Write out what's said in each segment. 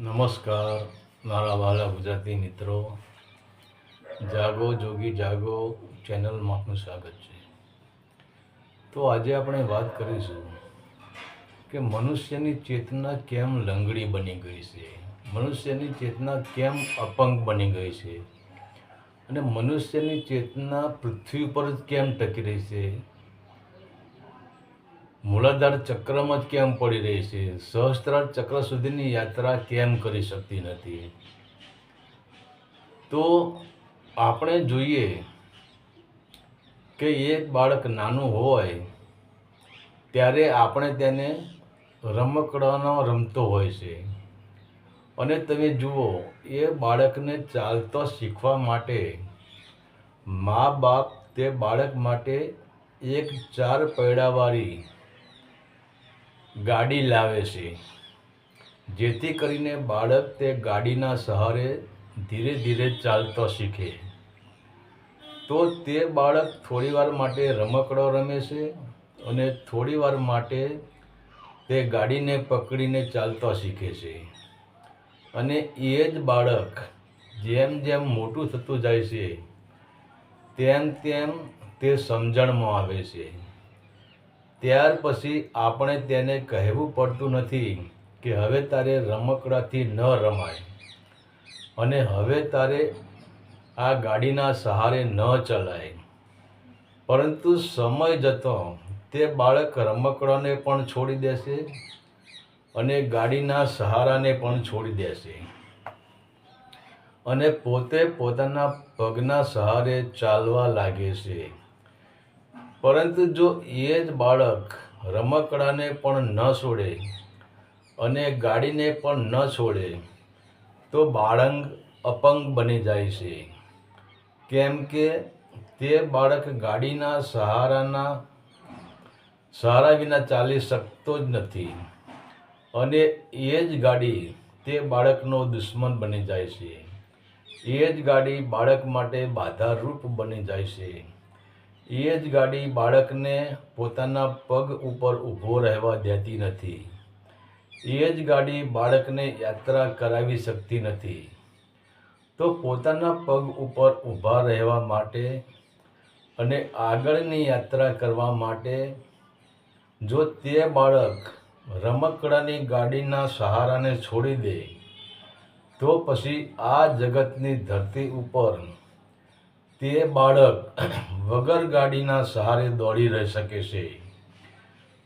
નમસ્કાર, મારા વાલા ગુજરાતી મિત્રો. જાગો, જોગી, જાગો ચેનલમાં આપનું સ્વાગત છે. તો આજે આપણે વાત કરીશું કે મનુષ્યની ચેતના કેમ લંગડી બની ગઈ છે? મનુષ્યની ચેતના કેમ અપંગ બની ગઈ છે? અને મનુષ્યની ચેતના પૃથ્વી પર કેમ ટકી રહી છે? મૂલાધાર ચક્રમાં જ કેમ પડી રહી છે? સહસ્ત્રાર ચક્ર સુધીની યાત્રા કેમ કરી શકતી નથી? તો આપણે જોઈએ કે એક બાળક નાનું હોય, ત્યારે આપણે તેને રમકડાનો રમતો હોય છે. અને તમે જુઓ, એ બાળકને ચાલતો શીખવા માટે મા બાપ તે બાળક માટે એક ચાર પૈડાવાળી ગાડી લાવે છે. જેથી કરીને બાળક તે ગાડીના સહારે ધીરે ધીરે ચાલતો શીખે. તો તે બાળક થોડીવાર માટે રમકડો રમે છે અને થોડીવાર માટે તે ગાડીને પકડીને ચાલતો શીખે છે. અને એ જ બાળક જેમ જેમ મોટું થતું જાય છે, તેમ તેમ તે સમજણમાં આવે છે. ત્યાર પછી આપણે તેને કહેવું પડતું નથી કે હવે તારે રમકડાથી ન રમાય. અને હવે તારે આ ગાડીના સહારે ન ચલાય. પરંતુ સમય જતો તે બાળક રમકડાને પણ છોડી દેશે અને ગાડીના સહારાને પણ છોડી દેશે. અને પોતે પોતાના પગના સહારે ચાલવા લાગે છે. પરંતુ જો એ જ બાળક રમકડાને પણ ન છોડે અને ગાડીને પણ ન છોડે, તો બાળંગ અપંગ બની જાય છે. કેમ કે તે બાળક ગાડીના સહારાના, સહારા વિના ચાલી શકતો જ નથી અને એ જ ગાડી તે બાળકનો દુશ્મન બની જાય છે. એ જ ગાડી બાળક માટે બાધારૂપ બની જાય છે. એ જ ગાડી બાળકને પોતાના પગ ઉપર ઊભો રહેવા દેતી નથી. એ જ ગાડી બાળકને યાત્રા કરાવી શકતી નથી. તો પોતાના પગ ઉપર ઊભા રહેવા માટે અને આગળની યાત્રા કરવા માટે જો તે બાળક રમકડાની ગાડીના સહારાને છોડી દે, તો પછી આ જગતની ધરતી ઉપર તે બાળક વગર ગાડીના સહારે દોડી રહી શકે છે.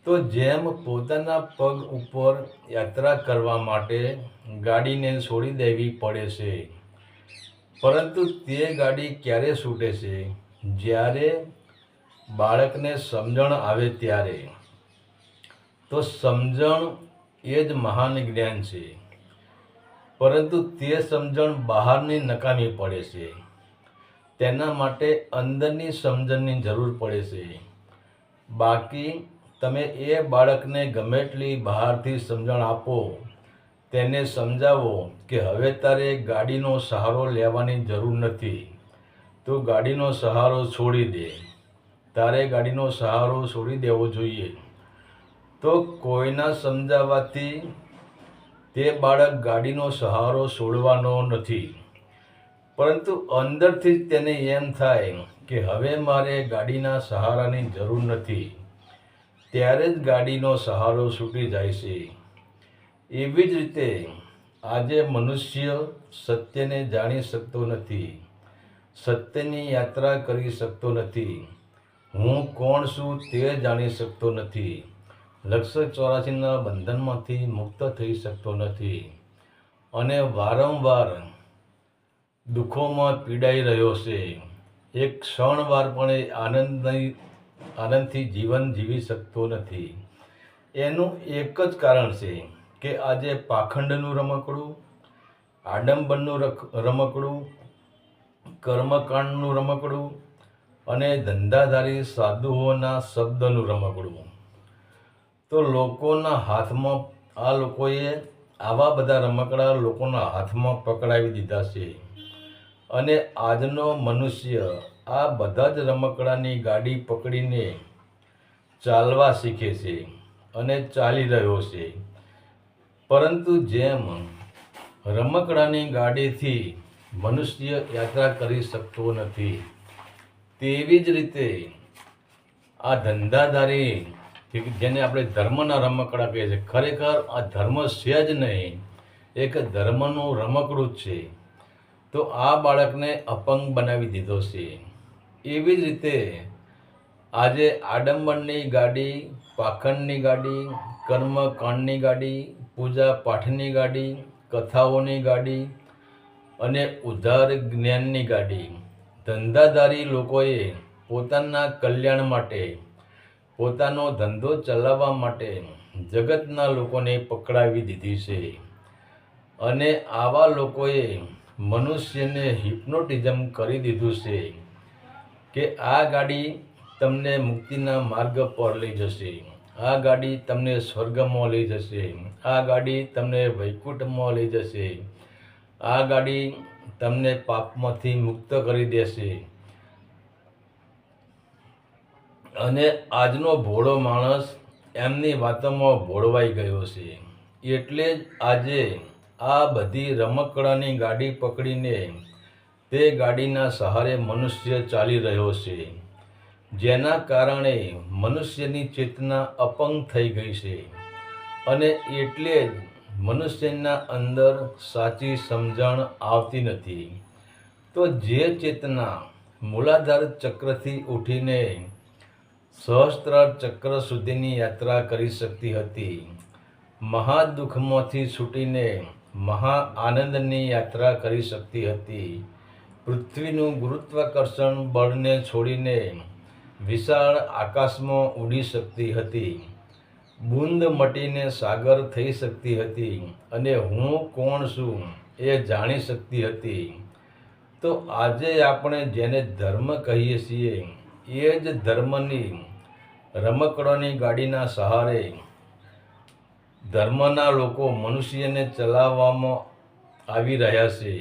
તો જેમ પોતાના પગ ઉપર યાત્રા કરવા માટે ગાડીને છોડી દેવી પડે છે, પરંતુ તે ગાડી ક્યારે છૂટે છે? જ્યારે બાળકને સમજણ આવે ત્યારે. તો સમજણ એ જ મહાન જ્ઞાન છે, પરંતુ તે સમજણ બહારની નકામી પડે છે. તેના માટે અંદરની સમજણની જરૂર પડે છે. બાકી, તમે એ બાળકને ગમે એટલી બહારથી સમજણ આપો. તેને સમજાવો કે હવે તારે ગાડીનો સહારો લેવાની જરૂર નથી. તું ગાડીનો સહારો છોડી દે. તારે ગાડીનો સહારો છોડી દેવો જોઈએ. તો કોઈના સમજાવવાથી તે બાળક ગાડીનો સહારો છોડવાનો નથી. પરંતુ અંદરથી જ તેને એમ થાય કે હવે મારે ગાડીના સહારાની જરૂર નથી. ત્યારે જ ગાડીનો સહારો છૂટી જાય છે. એવી જ રીતે આજે મનુષ્ય સત્યને જાણી શકતો નથી. સત્યની યાત્રા કરી શકતો નથી. હું કોણ છું તે જાણી શકતો નથી. લક્ષ ચોરાસીના બંધનમાંથી મુક્ત થઈ શકતો નથી. અને વારંવાર દુઃખોમાં પીડાઈ રહ્યો છે. એક ક્ષણવાર પણ એ આનંદની, આનંદથી જીવન જીવી શકતો નથી. એનું એક જ કારણ છે કે આજે પાખંડનું રમકડું, આડંબરનું રમકડું, કર્મકાંડનું રમકડું અને ધંધાધારી સાધુઓના શબ્દનું રમકડું. તો લોકોના હાથમાં, આ લોકોએ આવા બધા રમકડા લોકોના હાથમાં પકડાવી દીધા છે. અને આજનો મનુષ્ય આ બધા જ રમકડાની ગાડી પકડીને ચાલવા શીખે છે અને ચાલી રહ્યો છે. પરંતુ જેમ રમકડાની ગાડીથી મનુષ્ય યાત્રા કરી શકતો નથી, તેવી જ રીતે આ ધંધાધારી જેને આપણે ધર્મના રમકડા કહીએ છીએ, ખરેખર આ ધર્મ છે જ નહીં, એક ધર્મનું રમકડું જ છે. તો આ બાળકને અપંગ બનાવી દીધો છે. એવી જ રીતે આજે આડંબરની ગાડી, પાખંડની ગાડી, કર્મકાંડની ગાડી પૂજા પાઠની ગાડી, કથાઓની ગાડી અને ઉધાર જ્ઞાનની ગાડી. ધંધાધારી લોકોએ પોતાના કલ્યાણ માટે, પોતાનો ધંધો ચલાવવા માટે જગતના લોકોને પકડાવી દીધી છે. અને આવા લોકોએ મનુષ્યને હિપ્નોટિઝમ કરી દીધું છે કે આ ગાડી તમને મુક્તિના માર્ગ પર લઈ જશે. આ ગાડી તમને સ્વર્ગમાં લઈ જશે. આ ગાડી તમને વૈકુંઠમાં લઈ જશે. આ ગાડી તમને પાપમાંથી મુક્ત કરી દેશે. અને આજનો ભોળો માણસ એમની વાતોમાં ભોળવાઈ ગયો છે. એટલે જ આજે આ બધી રમકડાની ગાડી પકડીને તે ગાડીના સહારે મનુષ્ય ચાલી રહ્યો છે, જેના કારણે મનુષ્યની ચેતના અપંગ થઈ ગઈ છે અને એટલે જ મનુષ્યના અંદર સાચી સમજણ આવતી નથી. તો જે ચેતના મૂલાધાર ચક્રથી ઉઠીને સહસ્ત્રાર ચક્ર સુધીની યાત્રા કરી શકતી હતી, મહાદુઃખમાંથી છૂટીને મહા આનંદની યાત્રા કરી શકતી હતી. પૃથ્વીનું ગુરુત્વાકર્ષણ બળને છોડીને વિશાળ આકાશમાં ઉડી શકતી હતી. બુંદ મટીને સાગર થઈ શકતી હતી અને હું કોણ છું એ જાણી શકતી હતી. તો આજે આપણે જેને ધર્મ કહીએ છીએ, એ જ ધર્મની રમકડાની ગાડીના સહારે ધર્મના લોકો મનુષ્યને ચલાવવામાં આવી રહ્યા છે.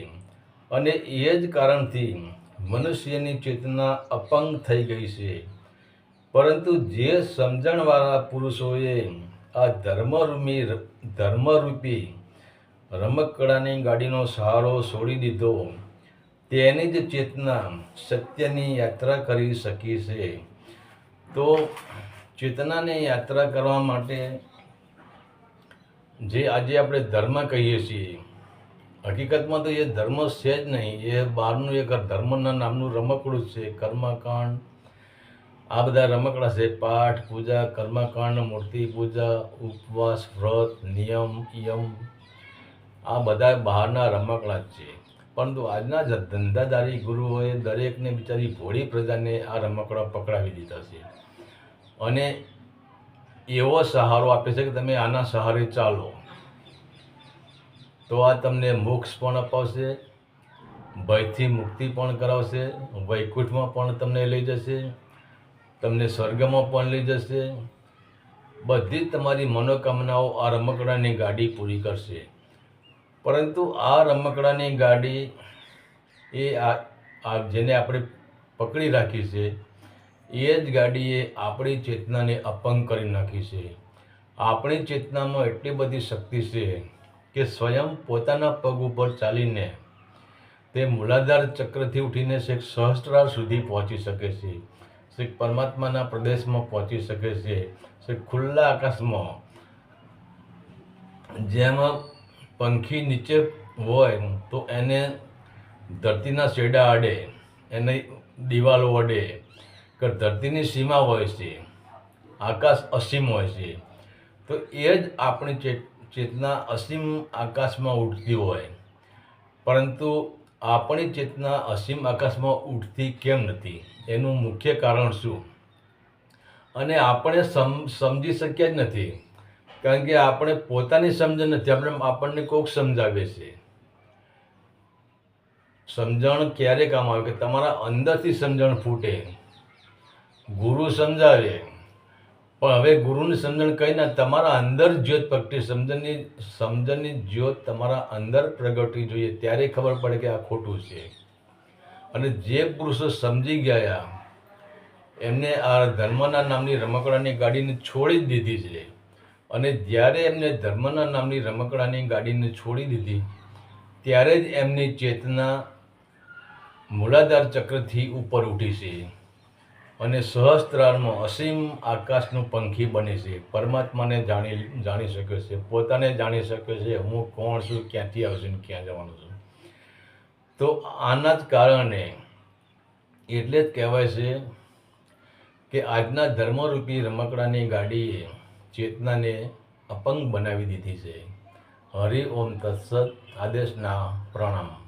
અને એ જ કારણથી મનુષ્યની ચેતના અપંગ થઈ ગઈ છે. પરંતુ જે સમજણવાળા પુરુષોએ આ ધર્મરૂપી ધર્મરૂપી રમકડાની ગાડીનો સહારો છોડી દીધો, તેની જ ચેતના સત્યની યાત્રા કરી શકી છે. તો ચેતનાની યાત્રા કરવા માટે જે આજે આપણે ધર્મ કહીએ છીએ, હકીકતમાં તો એ ધર્મ છે જ નહીં. એ બહારનું એક ધર્મના નામનું રમકડું છે, કર્મકાંડ. આ બધા રમકડા છે, પાઠ, પૂજા, કર્મકાંડ, મૂર્તિ પૂજા, ઉપવાસ, વ્રત, નિયમ યમ આ બધા બહારના રમકડા જ છે. પરંતુ આજના જ ધંધાદારી ગુરુઓએ દરેકને બિચારી ભોળી પ્રજાને આ રમકડા પકડાવી દીધા છે. અને એવો સહારો આપે છે કે તમે આના સહારે ચાલો. તો આ તમને મોક્ષ પણ અપાવશે, ભયથી મુક્તિ પણ કરાવશે, વૈકુંઠમાં પણ તમને લઈ જશે, તમને સ્વર્ગમાં પણ લઈ જશે. બધી જ તમારી મનોકામનાઓ આ રમકડાની ગાડી પૂરી કરશે. પરંતુ આ રમકડાની ગાડી એ આ જેને આપણે પકડી રાખી છે એ જ ગાડીએ આપણી ચેતનાને અપંગ કરી નાખી છે. આપણી ચેતનામાં એટલી બધી શક્તિ છે કે સ્વયં પોતાના પગ ઉપર ચાલીને તે મૂલાધાર ચક્રથી ઉઠીને છેક સહસ્ત્રાર સુધી પહોંચી શકે છે. છેક પરમાત્માના પ્રદેશમાં પહોંચી શકે છે. છેક ખુલ્લા આકાશમાં જેમાં પંખી નીચે હોય તો એને ધરતીના શેડા અડે એને દિવાલો અડે કે ધરતીની સીમા હોય છે, આકાશ અસીમ હોય છે, તો એ જ આપણી ચેત ચેતના અસીમ આકાશમાં ઉડતી હોય. પરંતુ આપણી ચેતના અસીમ આકાશમાં ઉડતી કેમ નથી? એનું મુખ્ય કારણ શું? અને આપણે સમ, સમજી શક્યા જ નથી. કારણ કે આપણે પોતાની સમજણ નથી, આપણે આપણને કોક સમજાવે છે. સમજણ ક્યારે કામ આવે? કે તમારા અંદરથી સમજણ ફૂટે. ગુરુ સમજાવે. પણ હવે ગુરુની સમજણ કહીને તમારા અંદર જ્યોત પ્રગટી, સમજણની સમજણની જ્યોત તમારા અંદર પ્રગટવી જોઈએ. ત્યારે ખબર પડે કે આ ખોટું છે. અને જે પુરુષો સમજી ગયા, એમને આ ધર્મના નામની રમકડાની ગાડીને છોડી જ દીધી છે. અને જ્યારે એમને ધર્મના નામની રમકડાની ગાડીને છોડી દીધી, ત્યારે જ એમની ચેતના મૂલાધાર ચક્રથી ઉપર ઉઠી છે. અને સહસ્ત્રારમાં અસીમ આકાશનું પંખી બને છે. પરમાત્માને જાણી જાણી શક્યો છે. પોતાને જાણી શક્યો છે હું કોણ છું, ક્યાંથી આવશે ને ક્યાં જવાનું છું. તો આના જ કારણે એટલે જ કહેવાય છે કે આજના ધર્મરૂપી રમકડાની ગાડીએ ચેતનાને અપંગ બનાવી દીધી છે. હરિ ઓમ તત્સત આદેશના પ્રણામ.